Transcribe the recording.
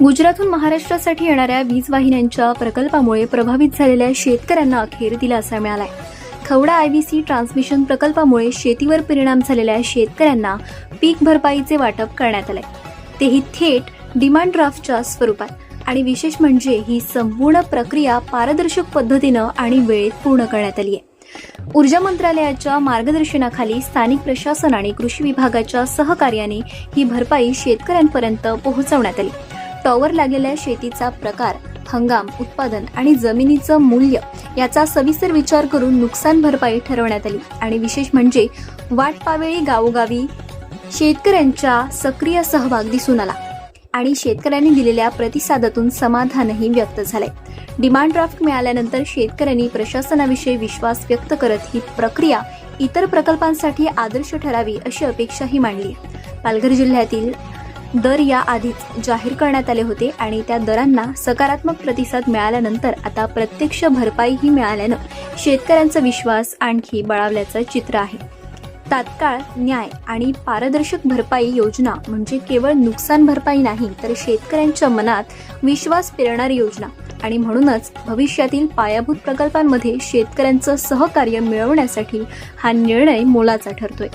गुजरातहून महाराष्ट्रासाठी येणाऱ्या वीज वाहिन्यांच्या प्रकल्पामुळे प्रभावित झालेल्या शेतकऱ्यांना अखेर दिलासा मिळालाय. खवडा आयव्हीसी ट्रान्समिशन प्रकल्पामुळे शेतीवर परिणाम झालेल्या शेतकऱ्यांना पीक भरपाईचे वाटप करण्यात आले तेही थेट डिमांड ड्राफ्टच्या स्वरूपात. आणि विशेष म्हणजे ही संपूर्ण प्रक्रिया पारदर्शक पद्धतीनं आणि वेळेत पूर्ण करण्यात आली आहे ऊर्जा मंत्रालयाच्या मार्गदर्शनाखाली स्थानिक प्रशासन आणि कृषी विभागाच्या सहकार्याने ही भरपाई शेतकऱ्यांपर्यंत पोहोचवण्यात आली. टॉवर लागलेल्या शेतीचा प्रकार हंगाम उत्पादन आणि जमिनीचं मूल्य याचा सविस्तर विचार करून नुकसान भरपाई ठरवण्यात आली. आणि विशेष म्हणजे वाटपावेळी गावोगावी शेतकऱ्यांचा सक्रिय सहभाग दिसून आला आणि शेतकऱ्यांनी दिलेल्या प्रतिसादातून समाधानही व्यक्त झालंय. डिमांड ड्राफ्ट मिळाल्यानंतर शेतकऱ्यांनी प्रशासनाविषयी विश्वास व्यक्त करत ही प्रक्रिया इतर प्रकल्पांसाठी आदर्श ठरावी अशी अपेक्षाही मांडली पालघर जिल्ह्यातील दर या आधीच जाहीर करण्यात आले होते आणि त्या दरांना सकारात्मक प्रतिसाद मिळाल्यानंतर आता प्रत्यक्ष भरपाईही मिळाल्यानं शेतकऱ्यांचा विश्वास आणखी बळावल्याचं चित्र आहे. तात्काळ न्याय आणि पारदर्शक भरपाई योजना म्हणजे केवळ नुकसान भरपाई नाही तर शेतकऱ्यांच्या मनात विश्वास पेरणारी योजना आणि म्हणूनच भविष्यातील पायाभूत प्रकल्पांमध्ये शेतकऱ्यांचं सहकार्य मिळवण्यासाठी हा निर्णय मोलाचा ठरतोय.